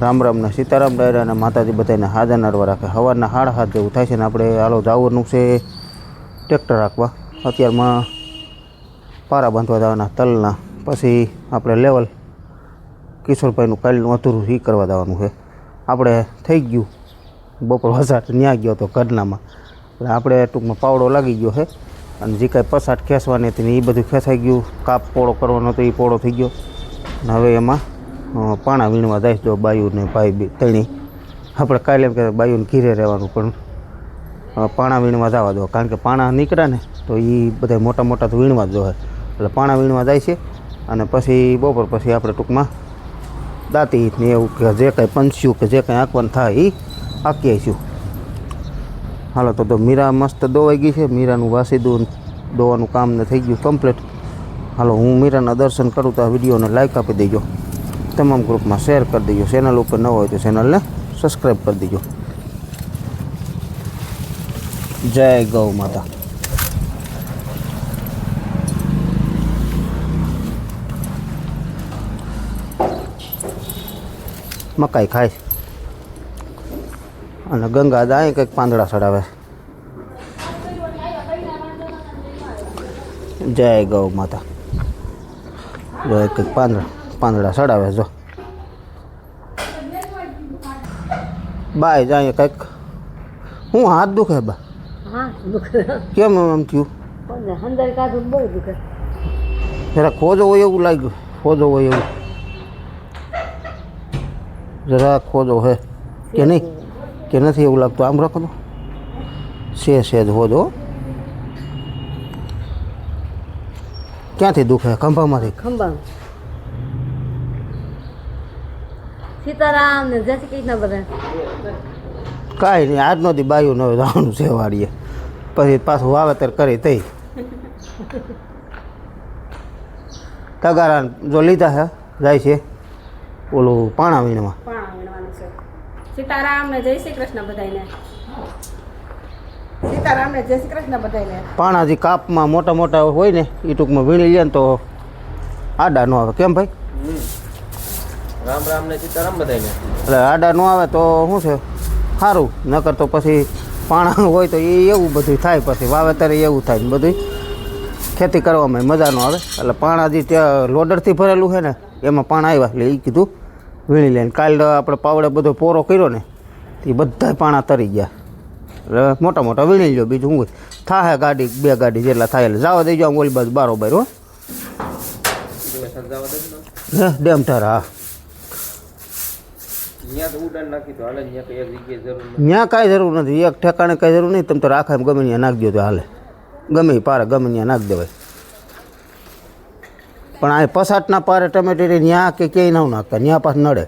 રામ રામના સીતારામ ડાયરા અને માતાજી બધાને હાજર નડવા રાખે. હવાના હાડ હાથ જેવું થાય છે ને આપણે હાલો જવાનું છે ટ્રેક્ટર રાખવા. અત્યારમાં પારા બાંધવા જવાના તલના. પછી આપણે લેવલ કિશોરભાઈનું કાલનું અધૂરું એ કરવા જવાનું છે. આપણે થઈ ગયું. બપોર વસાટ ન્યા ગયો હતો ઘરનામાં. એટલે આપણે ટૂંકમાં પાવડો લાગી ગયો છે. અને જે કાંઈ પસાટ ખેંચવાની હતી ને એ બધું ખેંચાઈ ગયું. કાપ પોળો કરવાનો હતો એ પોળો થઈ ગયો. અને હવે એમાં પાણા વીણવા જાય જો બાયુને ભાઈ બી તણી, આપણે કાલે એમ કે બાયુને ઘીરે રહેવાનું, પણ પાણા વીણવા જવા દો. કારણ કે પાણા નીકળ્યા ને, તો એ બધા મોટા મોટા તો વીણવા જ જોઈએ એટલે પાણા વીણવા જાય છે. અને પછી બપોર પછી આપણે ટૂંકમાં દાંતી ને એવું કે જે કાંઈ પંચ્યું કે જે કાંઈ આંકવાનું થાય એ આંકી આવીશું હાલો, તો તો મીરા મસ્ત દોવાઈ ગઈ છે. મીરાનું વાસીદું દોવાનું કામ ને થઈ ગયું કમ્પ્લીટ. હાલો, હું મીરાના દર્શન કરું તો આ વિડીયોને લાઈક આપી દેજો. તમામ ગ્રુપમાં શેર કરી દેજો. ચેનલ ઉપર ન હોય તો ચેનલને સબસ્ક્રાઈબ કરી દેજો. જય ગૌ માતા. મકાઈ ખાય. અને ગંગા દાય કંઈક પાંદડા ચડાવે. જય ગૌ માતા. જય કંઈક પાંદડા. પાંદડા ચડાવે જો. બાય જાય કંઈક. હું હાથ દુખે બા? હા દુખે. કેમ એમ થયું? અંદર કાઢું બહુ દુખે. જરા ખોજો હોય એવું લાગ્યું. ખોજો હોય એવું. જરા ખોજો હે. કે નહીં? કે નથી એવું લાગતું? આમ રાખો તો. છે છે જ હોજો. ક્યાંથી દુખે? ખંભામાંથી? ખંભા સીતારામ ને જય શ્રી કૃષ્ણ બધા. કાંઈ નહીં આજનો દી બાયું ન જવાનું છે વાડીએ પછી પાછું વાવેતર કરી તઈ. તગારા જો લીધા હે જાય છે ઓલું પાણા વીણમાં પાણા સીતારામ ને જય શ્રી કૃષ્ણ બધાને સીતારામ ને જય શ્રી કૃષ્ણ બધાને પાણા જે કાપમાં મોટા મોટા હોય ને એ ટૂંકમાં વીણી લે ને તો આડા ન આવે. કેમ ભાઈ? રામ રામ ને સીતારામ બધાને એટલે આડા ન આવે તો શું છે? સારું. નકર તો પછી પાણા હોય તો એ એવું બધું થાય પછી. વાવેતર એવું થાય ને બધું ખેતી કરવામાં મજા ન આવે. એટલે પાણા જે ત્યાં લોડરથી ભરેલું છે ને એમાં પાણા આવ્યા. એટલે એ કીધું વીણી લઈને. કાલ આપણે પાવડે બધો પોરો કર્યો ને એ બધા પાણા તરી ગયા. એટલે મોટા મોટા વીણી લો બીજું હોય? થાય ગાડી બે ગાડી જેટલા થાય એટલે જવા દેજો આમ ઓલી બાજુ બારોબાર હો. ડેમ હે હા. ત્યાં કઈ જરૂર નથી. એક ઠેકાણે કાંઈ જરૂર નહીં, તમે તો રાખા એમ ગમે ત્યાં નાખી દો તો હાલે. ગમે પારે, ગમે ત્યાં નાખી દેવાય. પણ આ પસાટના પારે ટમેટેરી ત્યાં કે ક્યાંય ન નાખતા ત્યાં પાસે નડે.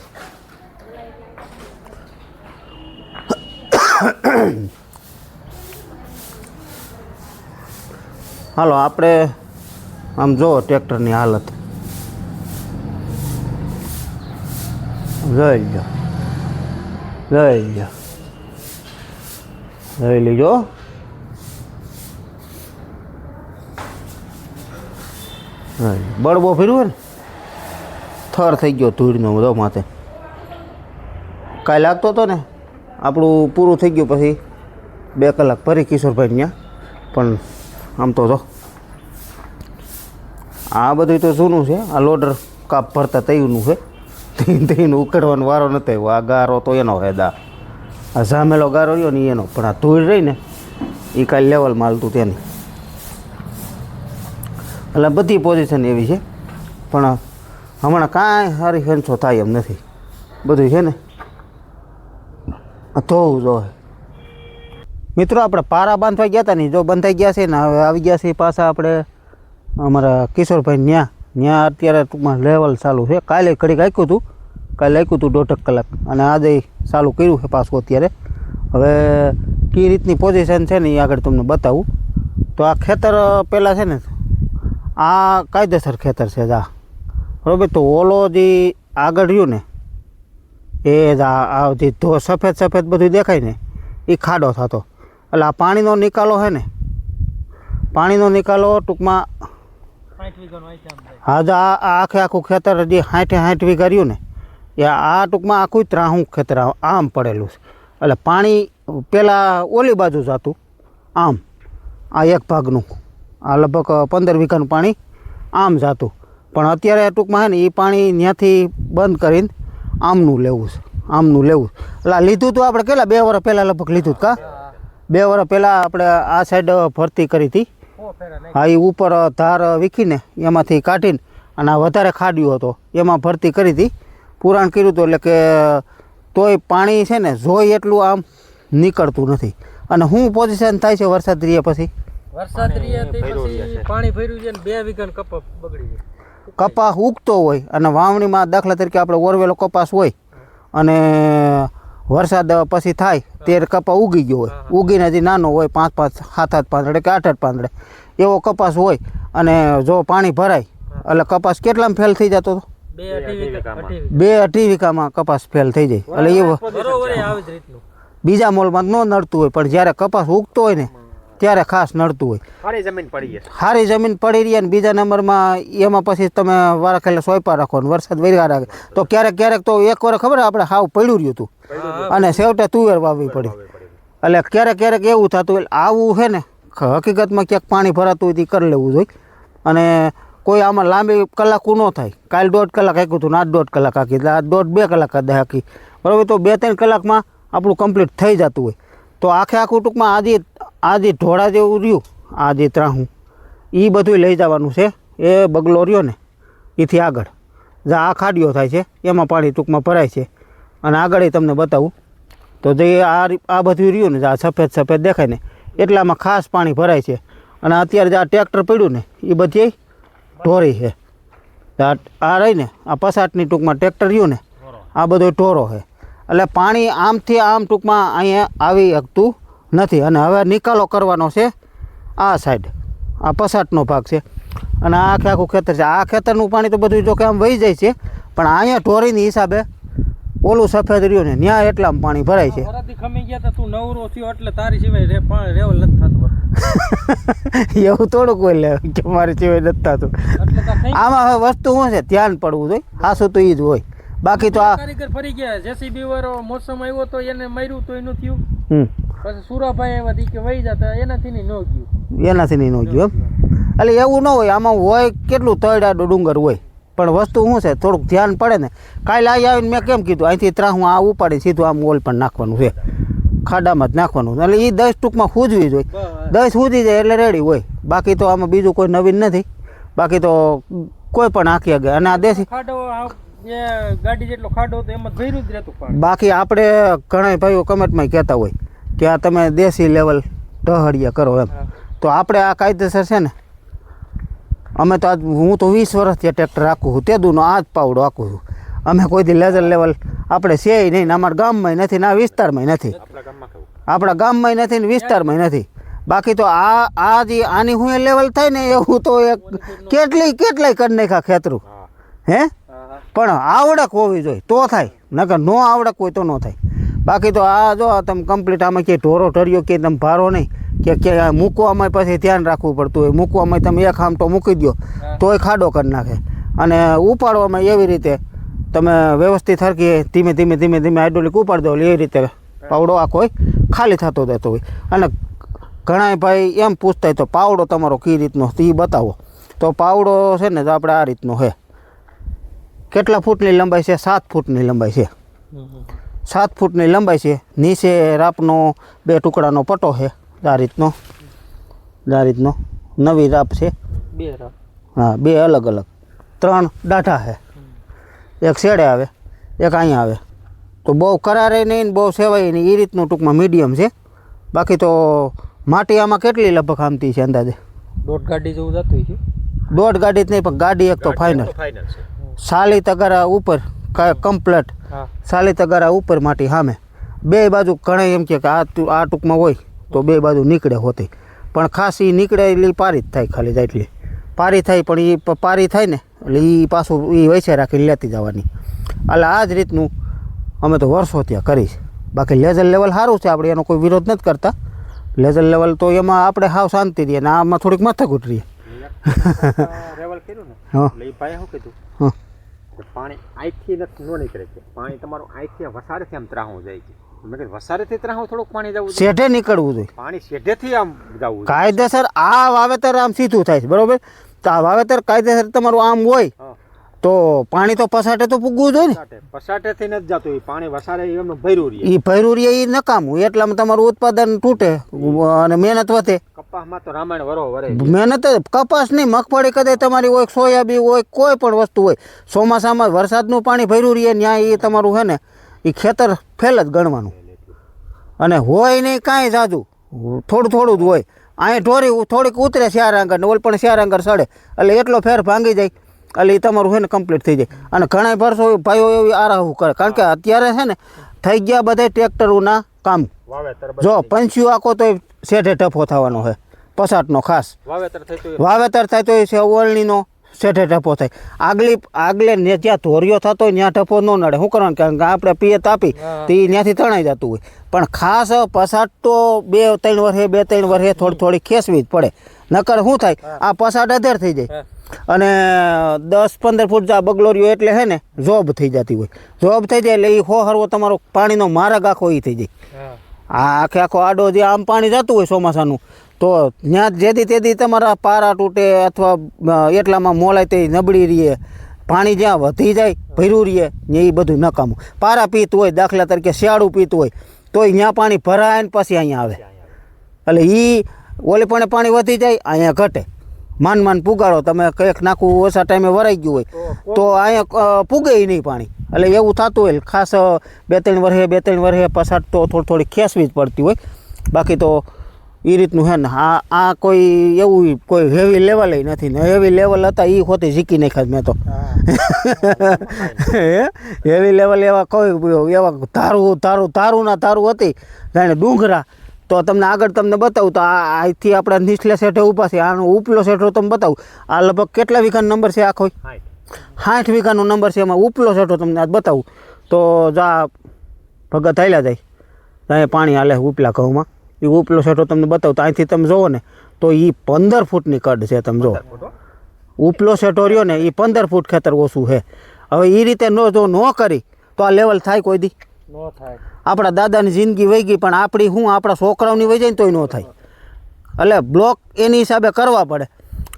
હાલો, આપણે આમ જો ટ્રેક્ટરની હાલત. જોઈ લો લઈ લો લઈ લીજો બળબો ફેરવું ને થર થઈ ગયો ધૂળનો બધો માથે કાંઈ લાગતો હતો ને આપણું પૂરું થઈ ગયું પછી બે કલાક ફરી કિશોરભાઈ ત્યાં પણ આમ તો જો આ બધું તો જૂનું છે આ લોડર કાપ ભરતા તૈનું છે તઈને ઉકળવાનો વારો નથી આવ્યો. આ ગારો તો એનો હેદા આ ઝામેલો ગારો રહ્યો ને એનો. પણ આ ધૂળ રહી ને એ કાંઈ લેવલ માલતું તેની. એટલે બધી પોઝિશન એવી છે. પણ હમણાં કાંઈ સારી હેન્સો થાય એમ નથી. બધું છે ને? ધોવું જોઈએ મિત્રો, આપણે પારા બાંધવા ગયા હતા ને જો બંધાઈ ગયા છે ને, હવે આવી ગયા છે પાછા આપણે અમારા કિશોરભાઈ ન્યા. ન્યા અત્યારે ટૂંકમાં લેવલ ચાલુ છે. કાલે ઘડીક આખ્યું હતું કાલે આખ્યું હતું દોઢક કલાક. અને આજે ચાલુ કર્યું છે પાછું અત્યારે. હવે કઈ રીતની પોઝિશન છે ને એ આગળ તમને બતાવું. તો આ ખેતર પહેલાં છે ને, આ કાયદેસર ખેતર છે જા. બરાબર? તો ઓલો જે આગળ રહ્યું ને, એ જ, આ જે ધો સફેદ સફેદ બધું દેખાય ને, એ ખાડો થતો. એટલે આ પાણીનો નિકાલો છે ને, પાણીનો નિકાલો ટૂંકમાં હા જો આ આખે આખું ખેતર જે હાઠે હાઠ વી કર્યું ને એ આ ટૂંકમાં આખું ત્રાહું ખેતર આમ પડેલું છે. એટલે પાણી પહેલાં ઓલી બાજુ જતું આમ આ એક ભાગનું. આ લગભગ પંદર વીઘાનું પાણી આમ જતું પણ અત્યારે ટૂંકમાં છે ને એ પાણી ત્યાંથી બંધ કરીને આમનું લેવું છે આમનું લેવું. એટલે લીધું તો આપણે કેટલા બે વર્ષ પહેલાં લગભગ લીધું કા? બે વર્ષ પહેલાં આપણે આ સાઈડ ભરતી કરી હતી. હા એ ઉપર ધાર વીખીને એમાંથી કાઢીને અને આ વધારે ખાડ્યો હતો. એમાં ભરતી કરી હતી. પુરાણ કર્યું હતું એટલે કે તોય પાણી છે ને જોઈ એટલું આમ નીકળતું નથી. અને શું પોઝિશન થાય છે વરસાદ રહ્યા પછી વરસાદ પાણી ભર્યું છે બે વીઘાનો કપાસ બગડી કપાસ ઉગતો હોય અને વાવણીમાં દાખલા તરીકે આપણે ઓરવેલો કપાસ હોય અને વરસાદ પછી થાય ત્યારે કપા ઉગી ગયો હોય. ઉગીને હજી નાનો હોય પાંચ પાંચ સાત સાત પાંદડે કે આઠ આઠ પાંદડે. એવો કપાસ હોય અને જો પાણી ભરાય એટલે કપાસ કેટલામાં ફેલ થઈ જતો હતો? બે અઢી વીઘામાં. કપાસ ફેલ થઈ જાય. એટલે એ વીઘા બરોબર એ આવી જ રીતનું. બીજા મોલમાં ન નડતું હોય પણ જ્યારે કપાસ ઉગતો હોય ને ત્યારે ખાસ નડતું હોય. સારી જમીન પડી જાય સારી જમીન પડી રહી અને બીજા નંબરમાં એમાં પછી તમે વારા ખેલે સોયપા રાખો ને વરસાદ વરગા રાખે. તો ક્યારેક ક્યારેક તો એક વાર ખબર આપણે હાવ પડ્યું રહ્યું હતું. અને છેવટે તુવેર વાવવી પડી. એટલે ક્યારેક ક્યારેક એવું થતું એટલે આવું છે ને હકીકતમાં ક્યાંક પાણી ભરાતું હોય તે કરી લેવું જોઈએ. અને કોઈ આમાં લાંબી કલાકું ન થાય. કાલ દોઢ કલાક હાંક્યું હતું ને આજ દોઢ કલાક હાંકી એટલે આ દોઢ બે કલાક જ હાંકી બરાબર તો બે ત્રણ કલાકમાં આપણું કમ્પ્લીટ થઈ જતું હોય. તો આખે આખું ટૂંકમાં આજે આજે ઢોળા જેવું રહ્યું આજે ત્રાહું. એ બધું લઈ જવાનું છે, એ બગલો રહ્યો ને એથી આગળ. જે, આ ખાડીઓ થાય છે, એમાં પાણી ટૂંકમાં ભરાય છે. અને આગળ તમને બતાવું. તો જે આ આ બધું રહ્યું ને આ સફેદ સફેદ દેખાય ને, એટલામાં ખાસ પાણી ભરાય છે. અને અત્યારે જે આ ટ્રેક્ટર પડ્યું ને એ બધી ઢોરી છે. આ રહી ને, આ પસાટની ટૂંકમાં ટ્રેક્ટર રહ્યું ને, આ બધો ઢોરો છે. એટલે પાણી આમથી આમ ટૂંકમાં અહીંયા આવી શકતું નથી. અને હવે નિકાલો કરવાનો છે આ સાઈડ આ પસાટનો ભાગ છે. અને આ આખે આખું ખેતર છે. આ ખેતરનું પાણી તો બધું જો કે આમ વહી જાય છે પણ અહીંયા ઢોરીની હિસાબે ઓલું સફેદ રહ્યું ને ત્યાં એટલામાં પાણી ભરાય છે. વરાથી ખમી ગયા તા તું નવરો થયો એટલે તારી સિવાય રે પાણી રેવલ નથી થતું એવું થોડુંક કોઈ લે કે મારી સિવાય નથી થતું. એટલે આમાં હવે વસ્તુ શું છે? ધ્યાન પડવું જોઈએ. હાસું તો એ જ હોય. બાકી તો આ ફરી ગયા. જેસીબી વાળો મોસમ આવ્યો તો એને માર્યું તો એનું થયું. પછી સુરાભાઈ આવ્યા તી કે વહી જતા એનાથી નહીં ન ગયું. એનાથી નહીં નો ગયું એમ? એટલે એવું ન હોય આમાં હોય કેટલું તળાડો ડુંગર હોય. પણ વસ્તુ શું છે થોડુંક ધ્યાન પડે ને. કાલે અહીં આવીને મેં કેમ કીધું અહીંથી ત્રાહું આ ઉપાડી સીધું આમ ઓલ પણ નાખવાનું છે. ખાડામાં જ નાખવાનું એટલે એ દસ ટૂંકમાં ખૂજવી જોઈએ. દસ ખૂજી જાય એટલે રેડી હોય. બાકી તો આમાં બીજું કોઈ નવીન નથી. બાકી તો કોઈ પણ આખી ગયા અને આ દેશી ગાડી જેટલો ખાડો હતો એમાં જ રહેતું બાકી આપણે ઘણા ભાઈઓ કમેન્ટમાં કહેતા હોય. કે આ તમે દેશી લેવલ ટહળિયા કરો એમ. તો આપણે આ કાયદેસર છે ને અમે તો આજ હું તો વીસ વર્ષથી ટ્રેક્ટર રાખું છું તેદુનો આ જ પાવડો આખું છું. અમે કોઈથી લેઝર લેવલ આપણે છે નહીં અમારા ગામમાં નથી ને આ વિસ્તારમાં નથી. આપણા ગામમાં નથી ને વિસ્તારમાં નથી. બાકી તો આ આ જે આની હું લેવલ થાય ને એવું તો એક કેટલી કેટલાય કરી નાખ્યા ખેતરું. હા હે. પણ આવડક હોવી જોઈએ તો થાય. નકર નો આવડક હોય તો ન થાય. બાકી તો આ જો તમે કમ્પ્લીટ આમાં કે ઢોરો ઢર્યો કે તમે ભારો નહીં કે કે આ મૂકવામાં પછી ધ્યાન રાખવું પડતું હોય. મૂકવામાં તમે એક આમ તો મૂકી દો તોય ખાડો કરી નાખે. અને ઉપાડવામાં એવી રીતે તમે વ્યવસ્થિત હરકી ધીમે ધીમે ધીમે ધીમે હાઇડ્રોલિક ઉપાડી દો એ રીતે પાવડો આખો ખાલી થતો જતો હોય. અને ઘણા ભાઈ એમ પૂછતા હોય તો પાવડો તમારો કઈ રીતનો તો એ બતાવો. તો પાવડો છે ને તો આપણે આ રીતનો છે. કેટલા ફૂટની લંબાઈ છે? સાત ફૂટની લંબાઈ છે. સાત ફૂટની લંબાઈ છે. નીચે રાપનો બે ટુકડાનો પટો છે. આ રીતનો. આ રીતનો. નવી રાપ છે. બે રાપ. હા બે અલગ અલગ. ત્રણ ડાઢા છે. એક શેડે આવે એક અહીંયા આવે. તો બહુ કરારે નહીં ને બહુ સેવાય નહીં. એ રીતનું ટૂંકમાં મીડિયમ છે. બાકી તો માટી આમાં કેટલી લગભગ આમતી છે અંદાજે? દોઢ ગાડી જેવું જતું હોય છે. દોઢ ગાડી જ નહીં પણ ગાડી એક તો ફાઇનલ ફાઇનલ સાલી તગારા ઉપર કમ્પ્લેટ સાલી તગારા ઉપર માટી સામે. બે બાજુ ઘણા એમ કે આ આ ટૂંકમાં હોય તો બે બાજુ નીકળે હોતી. પણ ખાસ એ નીકળે એટલે પારી જ થાય ખાલી જાય એટલી પારી થાય પણ એ પારી થાય ને એટલે એ પાછું એ વૈસે રાખીને લેતી જવાની. એટલે આ જ રીતનું અમે તો વર્ષો ત્યાં કરીશ બાકી લેઝર લેવલ સારું છે આપણે એનો કોઈ વિરોધ નથી કરતા. લેઝર લેવલ તો એમાં આપણે હાવ શાંતિ રહીએ ને આમાં થોડીક માથાકૂટ રહીએ રેવલ કર્યું ને? ભાઈ શું કીધું? હા. પાણી આંખથી નથી ન નીકળે છે પાણી તમારું આંખથી વસાડેથી આમ ત્રાહું જાય છે. મેં કીધું વસાડેથી ત્રાહું થોડુંક પાણી જવું શેઢે નીકળવું જોઈએ. પાણી શેઢેથી આમ જવું કાયદેસર આ વાવેતર આમ સીધું થાય છે બરોબર? તો આ વાવેતર કાયદેસર તમારું આમ હોય. તો પાણી તો પસાટે તો પૂગવું જોઈએ ને. પસાટે થી નથી જતું. પાણી વસારે એમનું ભર્યું રહે. એ ભર્યું રહે એ નકામું. એટલામાં તમારું ઉત્પાદન તૂટે અને મહેનત વધે. કપાસમાં તો રામાયણ વરો વરે. મહેનત કપાસ નહીં મગફળી કદાચ તમારી હોય સોયાબી હોય કોઈ પણ વસ્તુ હોય. ચોમાસામાં વરસાદનું પાણી ભર્યું રહે ત્યાં એ તમારું છે ને. એ ખેતર ફેલ જ ગણવાનું. અને હોય નહીં કાંઈ જાદુ થોડું થોડું જ હોય. અહીં ઢોરી થોડીક ઉતરે શિયાર આંગર ને ઓલ પણ શિયાર આંગર સડે. એટલે એટલો ફેર ભાંગી જાય. એટલે એ તમારું છે ને કમ્પ્લીટ થઈ જાય. અને ઘણા ભરસો ભાઈઓ એવી આરાહું કરે. કારણ કે અત્યારે છે ને થઈ ગયા બધા ટ્રેક્ટરોના કામ. જો પંચ્યું આખો તો શેઠે ટફો થવાનો છે. પસાટનો ખાસ. વાવેતર થાય તો એ છે ઓળણીનો શેઠે ટપો થાય. આગલી આગલે જ્યાં ધોરિયો થતો હોય ત્યાં ટપો ન નડે. શું કરવાનું? કારણ કે આપણે પીએ તાપી તો એ ત્યાંથી તણાઈ જતું હોય. પણ ખાસ પસાટ તો બે ત્રણ વર્ષે બે ત્રણ વર્ષે થોડી થોડી ખેંચવી જ પડે. નકર શું થાય? આ પસાટ અધેર થઈ જાય. અને દસ પંદર ફૂટ આ બગલો રહ્યો એટલે છે ને જોબ થઈ જતી હોય. જોબ થઈ જાય એટલે એ હો હરવો તમારો પાણીનો મારગ આખો એ થઈ જાય. આ આખે આખો આડો જે આમ પાણી જતું હોય ચોમાસાનું તો ત્યાં જેથી તેથી તમારા પારા તૂટે અથવા એટલામાં મોલાય તે નબળી રહીએ પાણી જ્યાં વધી જાય ભર્યું રહીએ ને એ બધું નકામું. પારા પીતું હોય દાખલા તરીકે શિયાળું પીતું હોય તોય ત્યાં પાણી ભરાય ને પછી અહીંયા આવે. એટલે એ ઓલે પણ પાણી વધી જાય અહીંયા ઘટે. માન માન પુગાડો. તમે કંઈક નાખવું ઓછા ટાઈમે વરાઈ ગયું હોય તો અહીંયા પૂગે નહીં પાણી. એટલે એવું થતું હોય ખાસ બે ત્રણ વર્ષે બે ત્રણ વર્ષે પસાર તો થોડી થોડી ખેંચવી જ પડતી હોય. બાકી તો એ રીતનું છે ને આ આ કોઈ એવું કોઈ હેવી લેવલ નથી. ને હેવી લેવલ હતા એ હોતે શીખી નાખ્યા મેં તો. હેવી લેવલ એવા કોઈ એવા તારું તારું ધારું ના તારું હતી. જાણે ડુંગરા તો તમને આગળ તમને બતાવું તો આ અહીંથી આપણા નીચલે સેઠે ઊભા છે આનો ઉપલો સેઠો તમને બતાવું. આ લગભગ કેટલા વીઘાનો નંબર છે આખો? સાઠ વીઘાનો નંબર છે એમાં ઉપલો સેઠો તમને આજ બતાવું. તો જા ભગત હાલ્યા જાય ત્યાં પાણી હાલે ઉપલા ઘઉંમાં. એ ઉપલો સેઠો તમને બતાવું તો અહીંથી તમે જુઓ ને તો એ પંદર ફૂટની કડ છે તમે જુઓ ઉપલો સેઠો રહ્યો ને એ પંદર ફૂટ ખેતર ઓછું છે. હવે એ રીતે નો જો ન કરી તો આ લેવલ થાય કોઈ દી. આપણા દાદાની જિંદગી વહી ગઈ, પણ આપણી હું આપણા છોકરાઓની વહી જાય ને તોય ન થાય. એટલે બ્લોક એની હિસાબે કરવા પડે.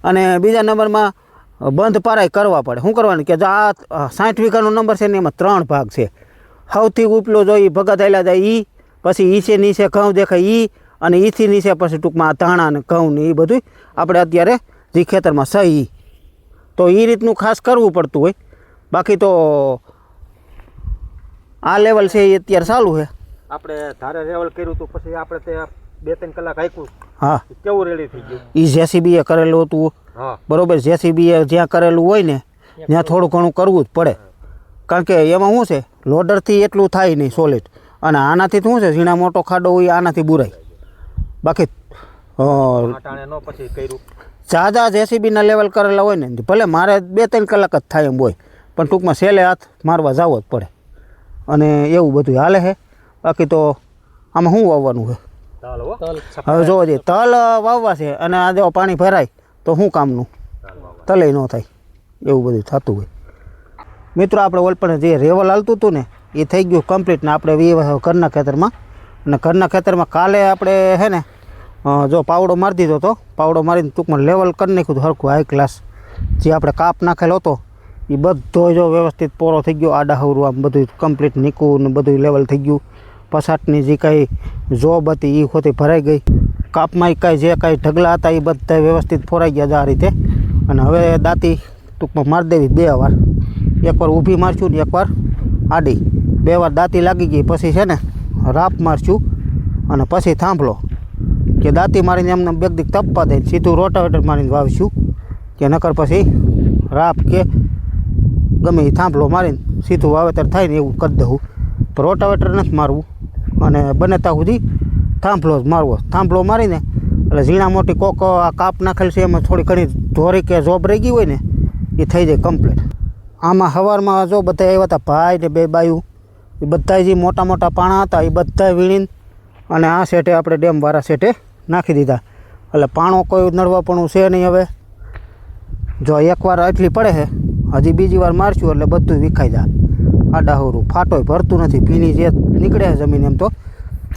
અને બીજા નંબરમાં બંધ પારાય કરવા પડે. શું કરવાનું કે આ સાઠ વીઘાનો નંબર છે ને એમાં ત્રણ ભાગ છે. સૌથી ઉપલો જો એ ભગત આવેલા જાય એ પછી ઈ છે, નીચે ઘઉં દેખાય એ અને ઈથી નીચે પછી ટૂંકમાં ધાણા ને ઘઉં ને એ બધું આપણે અત્યારે જે ખેતરમાં સહી. ઈ. તો એ રીતનું ખાસ કરવું પડતું હોય. બાકી તો આ લેવલ છે એ અત્યારે ચાલુ છે. આપણે ધારે લેવલ કર્યું હતું પછી આપણે તે બે ત્રણ કલાક હાંક્યું. હા. કેવું રેડી થઈ ગયું? એ જેસીબીએ કરેલું હતું. બરોબર બરોબર જેસીબીએ જ્યાં કરેલું હોય ને ત્યાં થોડું ઘણું કરવું જ પડે. કારણ કે એમાં શું છે લોડરથી એટલું થાય નહીં સોલિડ અને આનાથી શું છે ઝીણા મોટો ખાડો હોય આનાથી બુરાય બાકી જાજા જેસીબીના લેવલ કરેલા હોય ને ભલે મારે બે ત્રણ કલાક જ થાય એમ હોય પણ ટૂંકમાં સેલે હાથ મારવા જવો જ પડે. અને એવું બધું હાલે છે બાકી તો આમાં શું વાવવાનું છે ચાલો હવે જોવો જઈએ તલ વાવવા છે અને આ જો પાણી ભરાય તો શું કામનું? તલે ન થાય. એવું બધું થતું હોય. મિત્રો આપણે ઓલપણે જે રેવલ હાલતું હતું ને એ થઈ ગયું કમ્પ્લીટ ને આપણે વી ઘરના ખેતરમાં. અને ઘરના ખેતરમાં કાલે આપણે હે ને જો પાવડો મારી દીધો હતો પાવડો મારીને ટૂંકમાં લેવલ કરી નાખ્યું હતું હરખું હાઈ ક્લાસ જે આપણે કાપ નાખેલો હતો એ બધો જો વ્યવસ્થિત પોરો થઈ ગયો, આડા હવરું, આમ બધું કમ્પ્લીટ નીકળું ને બધું લેવલ થઈ ગયું. પસાટની જે કાંઈ જોબ હતી એ ખોતી ભરાઈ ગઈ. કાપમાં કાંઈ જે કાંઈ ઢગલા હતા એ બધા વ્યવસ્થિત ફોરાઈ ગયા છે આ રીતે. અને હવે દાંતી ટૂંકમાં મારી દેવી બે વાર. એકવાર ઊભી મારશું ને એકવાર આડી. બે વાર દાંતી લાગી ગઈ, પછી છે ને રાપ મારશું અને પછી થાંભલો. કે દાંતી મારીને એમને બેગદીક તપવા દે સીધું રોટાવેટર મારીને વાવશું કે નકર પછી રાપ કે ગમે એ થાંભલો મારીને સીધું વાવેતર થાય ને એવું કરી દઉં. પણ રોટાવેટર નથી મારવું. અને બને ત્યાં સુધી થાંભલો જ મારવો. થાંભલો મારીને, એટલે ઝીણા મોટી કોક આ કાપ નાખેલ છે, એમાં થોડી ઘણી ધોરી કે જોબ રહી ગઈ હોય ને, એ થઈ જાય કમ્પ્લીટ આમાં સવારમાં જો બધા આવ્યા હતા, ભાઈ ને બે બાયું, એ બધા જે મોટા મોટા પાણા હતા, એ બધા વીણીને અને આ સેટે આપણે ડેમવાળા સેટે નાખી દીધા. એટલે પાણો કોઈ નડવાપણું છે નહીં હવે. જો એકવાર એટલી પડે છે હજી બીજી વાર મારશું એટલે બધું વિખાઈ જાય. આડાહોરું ફાટોય ભરતું નથી. ભીની જે નીકળે છે જમીન એમ તો.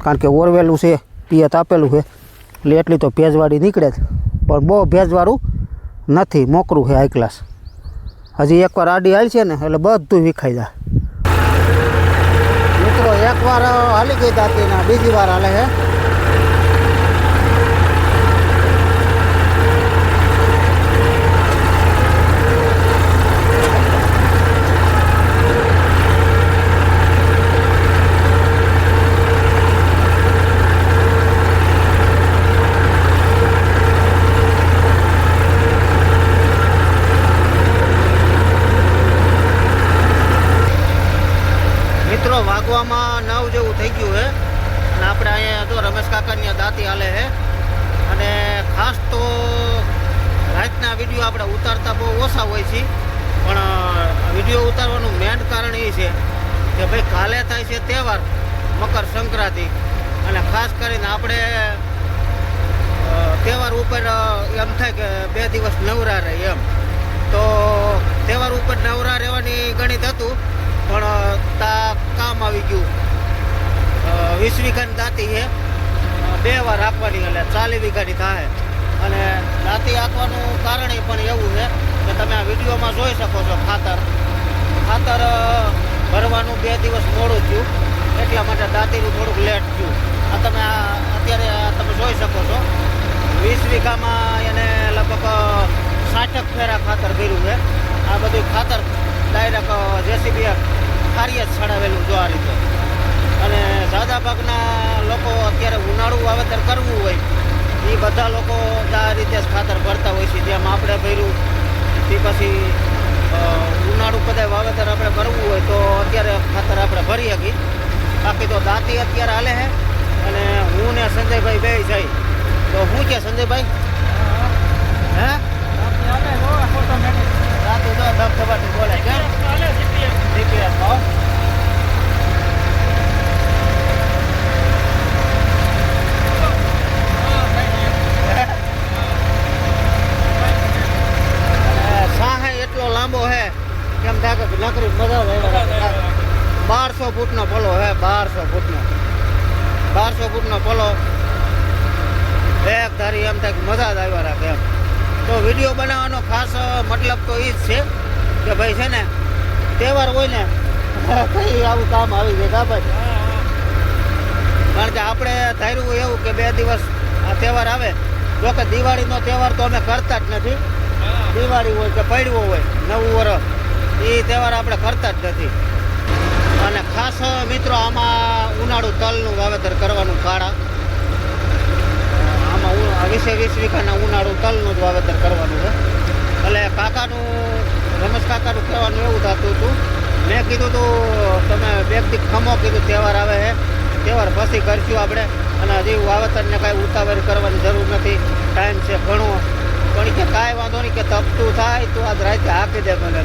કારણ કે ઓરવેલું છે, પિયત આપેલું છે. એટલે એટલી તો ભેજવાળી નીકળે જ. પણ બહુ ભેજવાળું નથી. મોકરું છે હાઈ ક્લાસ હજી એકવાર આડી હાલ છે ને, એટલે બધું વિખાઈ જાય. મિત્રો, એકવાર હાલી ગઈ ને બીજી વાર હાલે છે. મિત્રો નવ જેવું થઈ ગયું છે. અને આપણે અહીંયા જો રમેશ કાકાની દાંતી હાલે છે. અને ખાસ તો રાતના વીડિયો આપણે ઉતારતા બહુ ઓછા હોય છે. પણ વીડિયો ઉતારવાનું મેન કારણ એ છે કે ભાઈ કાલે થાય છે તહેવાર, મકર સંક્રાંતિ. અને ખાસ કરીને આપણે તહેવાર ઉપર એમ થાય કે બે દિવસ નવરા રહે એમ. તો તહેવાર ઉપર નવરા રહેવાની ગણિત હતું. પણ તા કામ આવી ગયું. વીસ વીઘાની દાંતી છે. બે વાર આપવાની એટલે ચાલીસ વીઘાની થાય. અને દાંતી આપવાનું કારણ એ પણ એવું છે કે તમે આ વિડીયોમાં જોઈ શકો છો ખાતર. ખાતર ભરવાનું બે દિવસ મોડું થયું. એટલા માટે દાંતીનું થોડુંક લેટ થયું. આ તમે આ, અત્યારે તમે જોઈ શકો છો. વીસ વીઘામાં એને લગભગ સાઠક ફેરા ખાતર કર્યું છે. આ બધું ખાતર ડાયરેક્ટ જેસીબી ખારીએ જ છડાવેલું જોવા રીતે. અને સાદા ભાગના લોકો અત્યારે ઉનાળું વાવેતર કરવું હોય એ બધા લોકો આ રીતે જ ખાતર ભરતા હોય છે. જેમ આપણે ભર્યું તે પછી ઉનાળું ઉનાળુ કદાચ વાવેતર આપણે કરવું હોય તો અત્યારે ખાતર આપણે ભરી શકીએ. બાકી તો દાંતી અત્યારે હાલે છે અને હું ને સંજયભાઈ બે જઈ તો હું કે સંજયભાઈ? હે. દાંતી તો ધબધબાટી બોલે એટલો લાંબો હે કેમ થાય કે નકરી મજા બારસો ફૂટનો પોલો હે બારસો ફૂટનો બારસો ફૂટનો પોલો. એક ધારી એમ થાય મજા જ આવ્યા રાખે એમ. તો વીડિયો બનાવવાનો ખાસ મતલબ તો એ જ છે કે ભાઈ છે ને તહેવાર હોય ને કઈ આવું કામ આવી જાય ભાઈ? કારણ કે આપણે ધાર્યું એવું કે બે દિવસ આ તહેવાર આવે. જો કે દિવાળીનો તહેવાર તો અમે કરતા જ નથી. દિવાળી હોય કે પડવો હોય નવું વર્ષ એ તહેવાર આપણે કરતા જ નથી. અને ખાસ મિત્રો આમાં ઉનાળુ તલનું વાવેતર કરવાનું આ વીસે વીસ વીઘાના ઉનાળુ તલનું જ વાવેતર કરવાનું છે. એટલે કાકાનું, રમેશ કાકાનું કહેવાનું એવું થતું હતું. મેં કીધું તું, તમે વ્યક્તિ ખમો કીધું, તહેવાર આવે છે તહેવાર પછી કરશું આપણે. અને હજી વાવેતરને કાંઈ ઉતાવળ કરવાની જરૂર નથી. ટાઈમ છે ઘણો. પણ કે કાંઈ વાંધો નહીં કે તપતું થાય, તો આજ રાતે હાકી દે મને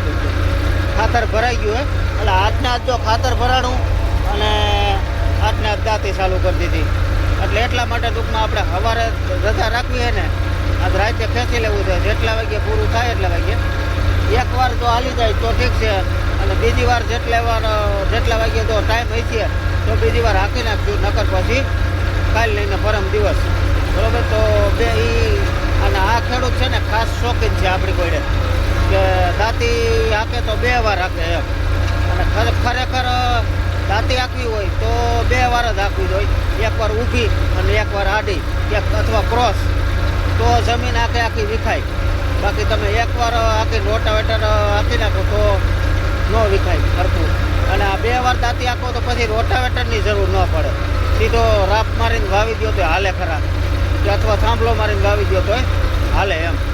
ખાતર ભરાઈ ગયું હે. એટલે આજના આજ જો ખાતર ભરાણું અને આજને આજ દાંતી ચાલુ કરી દીધી. એટલે એટલા માટે ટૂંકમાં આપણે સવારે રજા રાખવી ને, આજ રાતે ખેંચી લેવું છે જેટલા વાગે પૂરું થાય એટલા વાગે. એક વાર જો હાલી જાય તો ઠીક છે. અને બીજી વાર જેટલા વાર, જેટલા વાગે તો ટાઈમ છે, તો બીજી વાર હાંકી નાખશું. નકર પછી કાલ લઈને પરમ દિવસ. બરોબર? તો બે એ અને આ ખેડૂત છે ને, ખાસ શોખીન છે આપણી કોઈને કે દાંતી હાંકે તો બે વાર હાંકે એમ. અને ખરે- ખરેખર દાંતી હાંકવી હોય તો બે વાર જ હાંકવી જોઈએ. એક વાર ઊભી અને એકવાર આડી, એક અથવા ક્રોસ, તો જમીન આખે આખી વિખાય. બાકી તમે એકવાર આખી રોટાવેટર આપી નાખો તો ન વિખાય સરખું અને આ બે વાર દાંતી આખો તો પછી રોટાવેટરની જરૂર ન પડે. સીધો રાપ મારીને વાવી દો તો હાલે ખરા. કે અથવા થાંભલો મારીને વાવી દો તો હાલે એમ.